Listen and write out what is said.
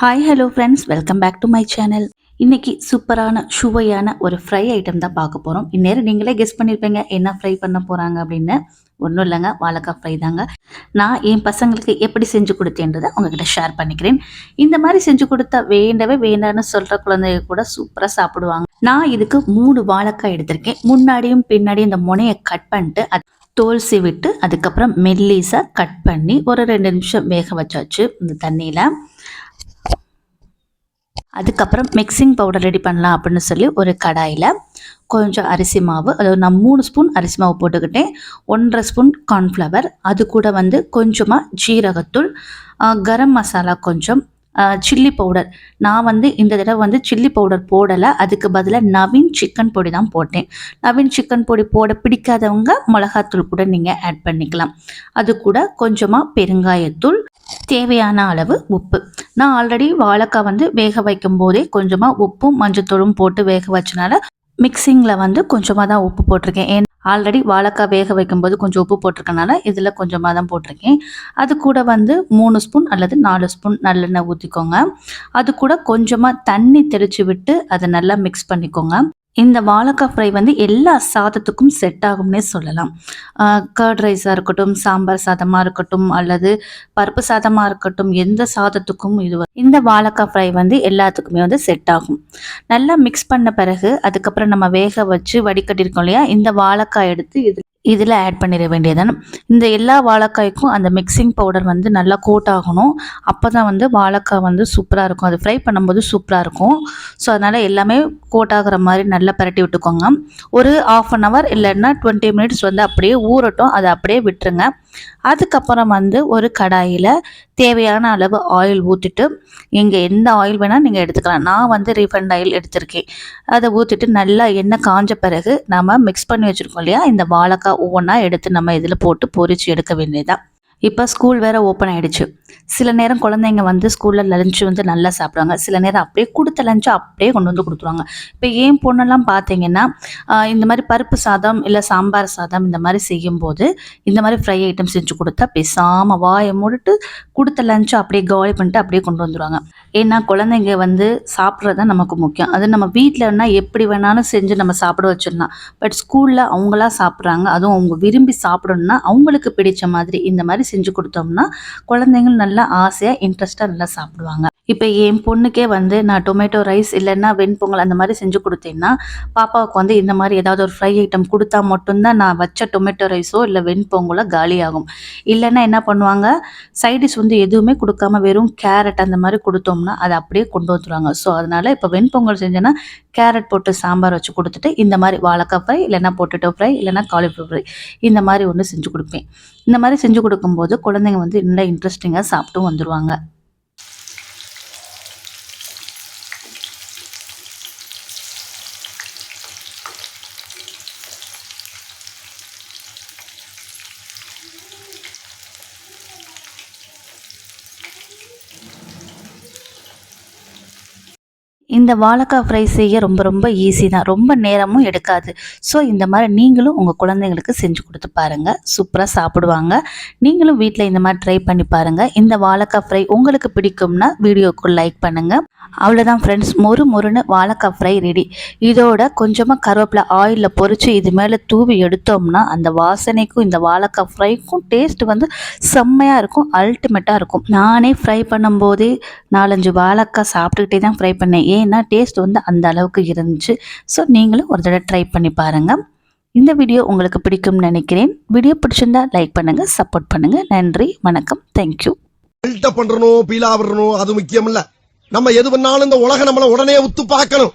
Hi hello friends welcome back to my channel இன்னைக்கு சூப்பரான சுவையான ஒரு ஃப்ரை ஐட்டம் தான் பார்க்க போகிறோம் இந்நேரம் நீங்களே கெஸ் பண்ணியிருப்பீங்க என்ன ஃப்ரை பண்ண போகிறாங்க அப்படின்னு. ஒன்றும் இல்லைங்க வாழைக்காய் ஃப்ரை தாங்க. நான் என் பசங்களுக்கு எப்படி செஞ்சு கொடுத்தேன்றதை உங்ககிட்ட ஷேர் பண்ணிக்கிறேன். இந்த மாதிரி செஞ்சு கொடுத்தா வேண்டவே வேண்டான்னு சொல்கிற குழந்தைங்க கூட சூப்பராக சாப்பிடுவாங்க. நான் இதுக்கு மூணு வாழைக்காய் எடுத்திருக்கேன். முன்னாடியும் பின்னாடியும் இந்த முனையை கட் பண்ணிட்டு அது தோல் விட்டு அதுக்கப்புறம் மெல்லிஸாக கட் பண்ணி ஒரு ரெண்டு நிமிஷம் வேக வச்சாச்சு இந்த தண்ணியில். அதுக்கப்புறம் மிக்சிங் பவுடர் ரெடி பண்ணலாம் அப்படின்னு சொல்லி ஒரு கடாயில் கொஞ்சம் அரிசி மாவு அதாவது நான் மூணு ஸ்பூன் அரிசி மாவு போட்டுக்கிட்டேன். ஒன்றரை ஸ்பூன் கார்ன்ஃப்ளவர் அது கூட வந்து கொஞ்சமாக ஜீரகத்தூள் கரம் மசாலா கொஞ்சம் சில்லி பவுடர் நான் வந்து இந்த தடவை வந்து சில்லி பவுடர் போடலை. அதுக்கு பதிலாக நவீன் சிக்கன் பொடி தான் போட்டேன். நவீன் சிக்கன் பொடி போட பிடிக்காதவங்க மிளகாத்தூள் கூட நீங்கள் ஆட் பண்ணிக்கலாம். அது கூட கொஞ்சமாக பெருங்காயத்தூள் தேவையான அளவு உப்பு. நான் ஆல்ரெடி வாழைக்காய் வந்து வேக வைக்கும் போதே கொஞ்சமாக உப்பும் மஞ்சத்தூளும் போட்டு வேக வச்சனால மிக்சிங்கில் வந்து கொஞ்சமாக தான் உப்பு போட்டிருக்கேன். ஏன் ஆல்ரெடி வாழைக்காய் வேக வைக்கும்போது கொஞ்சம் உப்பு போட்டிருக்கனால இதில் கொஞ்சமாக தான் போட்டிருக்கேன். அது கூட வந்து மூணு ஸ்பூன் அல்லது நாலு ஸ்பூன் நல்லெண்ணெய் ஊற்றிக்கோங்க அது கூட கொஞ்சமாக தண்ணி தெளித்து விட்டு அதை நல்லா மிக்ஸ் பண்ணிக்கோங்க. இந்த வாழைக்காய் ஃப்ரை வந்து எல்லா சாதத்துக்கும் செட் ஆகும்னே சொல்லலாம். கர்ட் ரைஸாக இருக்கட்டும் சாம்பார் சாதமாக இருக்கட்டும் அல்லது பருப்பு சாதமாக இருக்கட்டும் எந்த சாதத்துக்கும் இது இந்த வாழைக்காய் ஃப்ரை வந்து எல்லாத்துக்குமே வந்து செட் ஆகும். நல்லா மிக்ஸ் பண்ண பிறகு அதுக்கப்புறம் நம்ம வேக வச்சு வடிகட்டியிருக்கோம் இல்லையா இந்த வாழைக்காய் எடுத்து இது இதில் ஆட் பண்ணிட வேண்டியதான இந்த எல்லா வாழைக்காய்க்கும் அந்த மிக்சிங் பவுடர் வந்து நல்லா கோட் ஆகணும். அப்போ தான் வந்து வாழைக்காய் வந்து சூப்பராக இருக்கும். அது ஃப்ரை பண்ணும்போது சூப்பராக இருக்கும். ஸோ அதனால் எல்லாமே கோட் ஆகுற மாதிரி நல்லா பரட்டி விட்டுக்கோங்க. ஒரு ஆஃப் அன் ஹவர் இல்லைன்னா டுவெண்ட்டி மினிட்ஸ் வந்து அப்படியே ஊறட்டும். அதை அப்படியே விட்டுருங்க. அதுக்கப்புறம் வந்து ஒரு கடாயில் தேவையான அளவு ஆயில் ஊற்றிட்டு நீங்கள் எந்த ஆயில் வேணால் நீங்கள் எடுத்துக்கலாம். நான் வந்து ரீஃபண்ட் ஆயில் எடுத்திருக்கேன். அதை ஊற்றிட்டு நல்லா எண்ணெய் காஞ்ச பிறகு நம்ம மிக்ஸ் பண்ணி வச்சுருக்கோம் இல்லையா? இந்த வாழைக்காய் ஒவ்வொன்றா எடுத்து நம்ம இதில் போட்டு பொறிச்சு எடுக்க வேண்டியதான் இப்போ ஸ்கூல் வேறு ஓப்பன் ஆகிடுச்சு சில நேரம் குழந்தைங்க வந்து ஸ்கூலில் லஞ்சு வந்து நல்லா சாப்பிடுவாங்க. சில நேரம் அப்படியே கொடுத்த லஞ்சை அப்படியே கொண்டு வந்து கொடுத்துருவாங்க. இப்போ ஏன் பொண்ணெல்லாம் பார்த்தீங்கன்னா இந்த மாதிரி பருப்பு சாதம் இல்லை சாம்பார் சாதம் இந்த மாதிரி செய்யும்போது இந்த மாதிரி ஃப்ரை ஐட்டம் செஞ்சு கொடுத்தா பேசாமல் வாயை மூடிட்டு கொடுத்த லஞ்சை அப்படியே காலி பண்ணிட்டு அப்படியே கொண்டு வந்துடுவாங்க ஏன்னா குழந்தைங்க வந்து சாப்பிட்றது தான் நமக்கு முக்கியம். அது நம்ம வீட்டில்னா எப்படி வேணாலும் செஞ்சு நம்ம சாப்பிட வச்சிடலாம். பட் ஸ்கூலில் அவங்களா சாப்பிட்றாங்க. அதுவும் அவங்க விரும்பி சாப்பிடணும்னா அவங்களுக்கு பிடிச்ச மாதிரி இந்த மாதிரி செஞ்சு கொடுத்தோம்னா குழந்தைங்க நல்லா ஆசையாக இன்ட்ரெஸ்ட்டாக நல்லா சாப்பிடுவாங்க. இப்போ என் பொண்ணுக்கே வந்து நான் டொமேட்டோ ரைஸ் இல்லைன்னா வெண்பொங்கல் அந்த மாதிரி செஞ்சு கொடுத்தேன்னா பாப்பாவுக்கு வந்து இந்த மாதிரி ஏதாவது ஒரு ஃப்ரை ஐட்டம் கொடுத்தா மட்டும்தான் நான் வச்ச டொமேட்டோ ரைஸோ இல்லை வெண்பொங்கலோ காலியாகும். இல்லைன்னா என்ன பண்ணுவாங்க? சைடிஷ் வந்து எதுவுமே கொடுக்காம வெறும் கேரட் அந்த மாதிரி கொடுத்தோம்னா அதை அப்படியே கொண்டு வந்துடுவாங்க ஸோ அதனால் இப்போ வெண்பொங்கல் செஞ்சேன்னா கேரட் போட்டு சாம்பார் வச்சு கொடுத்துட்டு இந்த மாதிரி வாழைக்காய் ஃப்ரை இல்லைன்னா பொட்டேட்டோ ஃப்ரை இல்லைன்னா காலிஃப்ளவர் ஃப்ரை இந்த மாதிரி ஒன்று செஞ்சு கொடுப்பேன். இந்த மாதிரி செஞ்சு கொடுக்கும்போது குழந்தைங்க வந்து நல்லா இன்ட்ரெஸ்டிங்காக சாப்பிட்டும் வந்துடுவாங்க இந்த வாழைக்காய் ஃப்ரை செய்ய ரொம்ப ரொம்ப ஈஸி தான். ரொம்ப நேரமும் எடுக்காது. ஸோ இந்த மாதிரி நீங்களும் உங்கள் குழந்தைங்களுக்கு செஞ்சு கொடுத்து பாருங்கள் சூப்பராக சாப்பிடுவாங்க. நீங்களும் வீட்டில் இந்த மாதிரி ட்ரை பண்ணி பாருங்கள் இந்த வாழைக்காய் ஃப்ரை உங்களுக்கு பிடிக்கும்னா வீடியோக்கு லைக் பண்ணுங்கள் அவ்வளோதான் ஃப்ரெண்ட்ஸ் மொறு மொறுன்னு வாழைக்காய் ஃப்ரை ரெடி இதோட கொஞ்சமாக கருவேப்பிலை ஆயிலில் பொறிச்சு இது மேலே தூவி எடுத்தோம்னா அந்த வாசனைக்கும் இந்த வாழைக்காய் ஃப்ரைக்கும் டேஸ்ட் வந்து செம்மையாக இருக்கும் அல்டிமேட்டாக இருக்கும். நானே ஃப்ரை பண்ணும்போதே நாலஞ்சு வாழைக்காய் சாப்பிட்டுக்கிட்டே தான் ஃப்ரை பண்ணேன். ஏன்னா டேஸ்ட் வந்து அந்த அளவுக்கு இருந்துச்சு. ஸோ நீங்களும் ஒரு தடவை ட்ரை பண்ணி பாருங்கள் இந்த வீடியோ உங்களுக்கு பிடிக்கும்னு நினைக்கிறேன். வீடியோ பிடிச்சிருந்தா லைக் பண்ணுங்கள் சப்போர்ட் பண்ணுங்கள் நன்றி வணக்கம். தேங்க்யூ பில்டப் பண்றணும் பீலா விடணும் அது முக்கியம் இல்லை நம்ம எது பண்ணாலும் இந்த உலகம் நம்மள உடனே உத்து பார்க்கணும்.